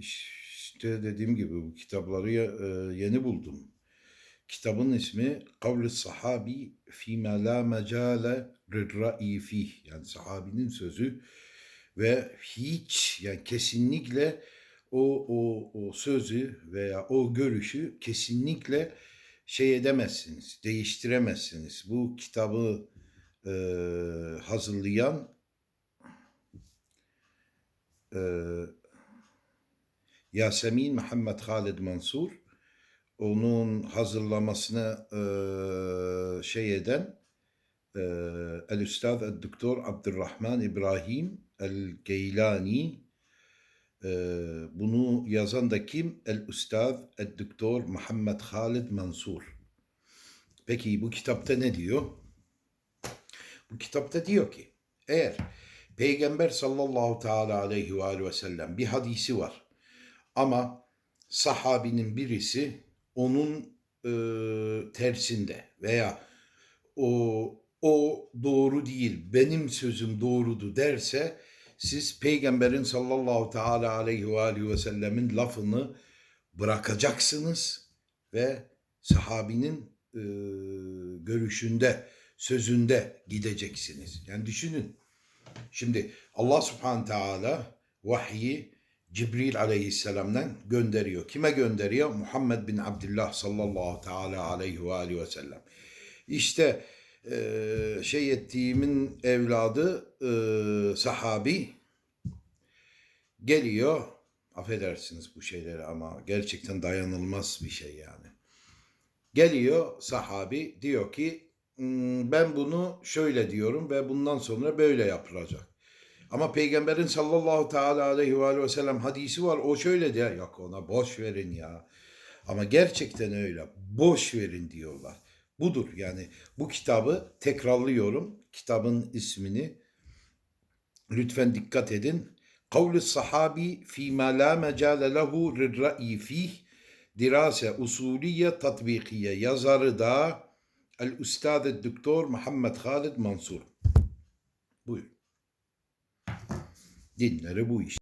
İşte dediğim gibi bu kitapları e, yeni buldum. Kitabın ismi Kavl-i Sahabi fîmâ lâ mecâle rirra'i fîh. Yani sahabinin sözü ve hiç yani kesinlikle o, o, o sözü veya o görüşü kesinlikle şey edemezsiniz, değiştiremezsiniz. Bu kitabı e, hazırlayan e, Yasemin Muhammed Halid Mansur onun hazırlamasını e, şey eden e, El Üstad El Doktor Abdurrahman İbrahim El Geylani e, bunu yazan da kim? El Üstad El Doktor Muhammed Halid Mansur. Peki bu kitapta ne diyor? Bu kitapta diyor ki eğer Peygamber sallallahu teala aleyhi ve aleyhi ve sellem bir hadisi var ama sahabinin birisi onun e, tersinde veya o o doğru değil benim sözüm doğrudu derse siz peygamberin sallallahu teala aleyhi ve aleyhi ve sellemin lafını bırakacaksınız ve sahabinin e, görüşünde sözünde gideceksiniz. Yani düşünün. Şimdi Allah subhanahu teala vahyi Cibril aleyhisselamdan gönderiyor. Kime gönderiyor? Muhammed bin Abdullah sallallahu teala aleyhi ve aleyhi ve sellem. İşte e, şey ettiğimin evladı e, sahabi geliyor. Affedersiniz bu şeyleri ama gerçekten dayanılmaz bir şey yani. Geliyor sahabi diyor ki "Hmm, ben bunu şöyle diyorum ve bundan sonra böyle yapılacak. Ama peygamberin sallallahu teala aleyhi ve sellem hadisi var. O şöyle diyor. Yok ona boş verin ya. Ama gerçekten öyle. Boş verin diyorlar. Budur yani bu kitabı tekrarlıyorum. Kitabın ismini lütfen dikkat edin. Kavl-i sahabi fîmâ lâ mecâle lehu rirra'i fîh dirase usuliye tatbikiye yazarı da el Üstad Doktor Muhammed Halid Mansur. Buyur. Dinleri bu işte.